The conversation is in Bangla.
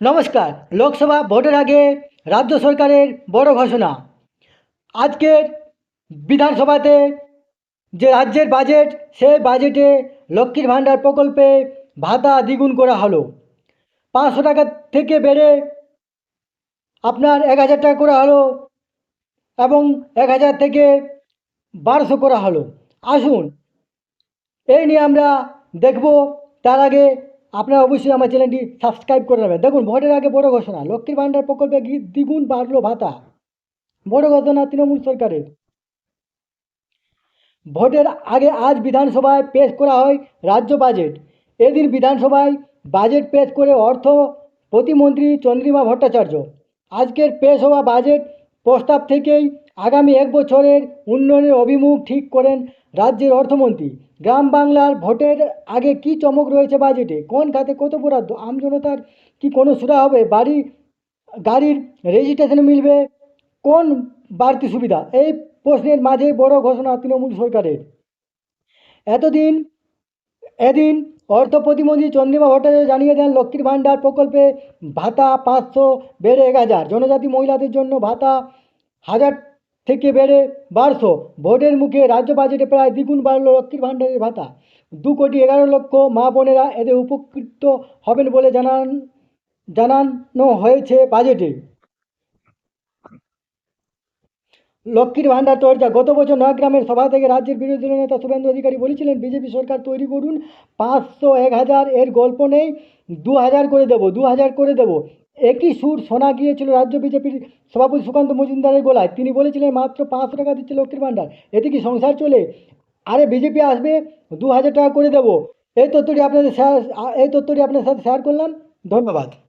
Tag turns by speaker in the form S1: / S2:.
S1: নমস্কার, লোকসভা ভোটের আগে রাজ্য সরকারের বড় ঘোষণা। আজকের বিধানসভাতে যে রাজ্যের বাজেট সেই বাজেটে লক্ষ্মীর ভাণ্ডার প্রকল্পে ভাতা দ্বিগুণ করা হলো। পাঁচশো টাকা থেকে বেড়ে আপনার এক হাজার টাকা করা হলো এবং এক হাজার থেকে বারোশো করা হলো। আসুন, এই নিয়ে আমরা দেখব তার আগে আপনারা অবশ্যই আমার চ্যানেলটি সাবস্ক্রাইব করে নেবেন দেখুন, ভোটের আগে বড় ঘোষণা, লক্ষ্মীর ভাণ্ডার প্রকল্পে দ্বিগুণ বাড়লো ভাতা। বড় ঘোষণা তৃণমূল সরকারের। ভোটের আগে আজ বিধানসভায় পেশ করা হয় রাজ্য বাজেট। এদিন বিধানসভায় বাজেট পেশ করে অর্থ প্রতিমন্ত্রী চন্দ্রিমা ভট্টাচার্য। আজকের পেশ হওয়া বাজেট প্রস্তাব থেকেই আগামী এক বছরের উন্নয়নের অভিমুখ ঠিক করেন রাজ্যের অর্থমন্ত্রী। গ্রাম বাংলার ভোটের আগে কি চমক রয়েছে বাজেটে? কোন খাতে কত বরাদ্দ? আমজনতার কি কোনো সুরা হবে? বাড়ি, গাড়ির রেজিস্ট্রেশন মিলবে? কোন বাড়তি সুবিধা? এই প্রশ্নের মাঝে বড় ঘোষণা তৃণমূল সরকারের। এতদিন, এদিন অর্থ প্রতিমন্ত্রী চন্দ্রিমা ভট্টাচার্য জানিয়ে দেন, লক্ষ্মীর ভাণ্ডার প্রকল্পে ভাতা পাঁচশো বেড়ে এক হাজার। জনজাতি মহিলাদের জন্য ভাতা হাজার থেকে বেড়ে বারোশো। ভোটের মুখে রাজ্য বাজেটে প্রায় দ্বিগুণ বাড়লো লক্ষ্মীর ভাণ্ডারের ভাতা। দু কোটি এগারো লক্ষ মা বোনেরা এতে উপকৃত হবেন বলে জানান, জানানো হয়েছে বাজেটে। লক্ষ্মীর ভাণ্ডার চর্চা। গত বছর নয়াগ্রামের সভা থেকে রাজ্যের বিরোধী নেতা শুভেন্দু অধিকারী বলেছিলেন, বিজেপি সরকার তৈরি করুন, পাঁচশো, এক হাজার এর গল্প নেই, দু হাজার করে দেবো, দু হাজার করে দেবো। একই সুর শোনা গিয়েছিল রাজ্য বিজেপির সভাপতি সুকান্ত মজুমদারের গোলায়। তিনি বলেছিলেন, মাত্র পাঁচশো টাকা দিচ্ছে লক্ষ্মীর ভাণ্ডার। এতে কি সংসার চলে? আরে, বিজেপি আসবে, দু হাজার টাকা করে দেবো। এই তথ্যটি আপনাদের শেয়ার এই তথ্যটি আপনার সাথে শেয়ার করলাম। ধন্যবাদ।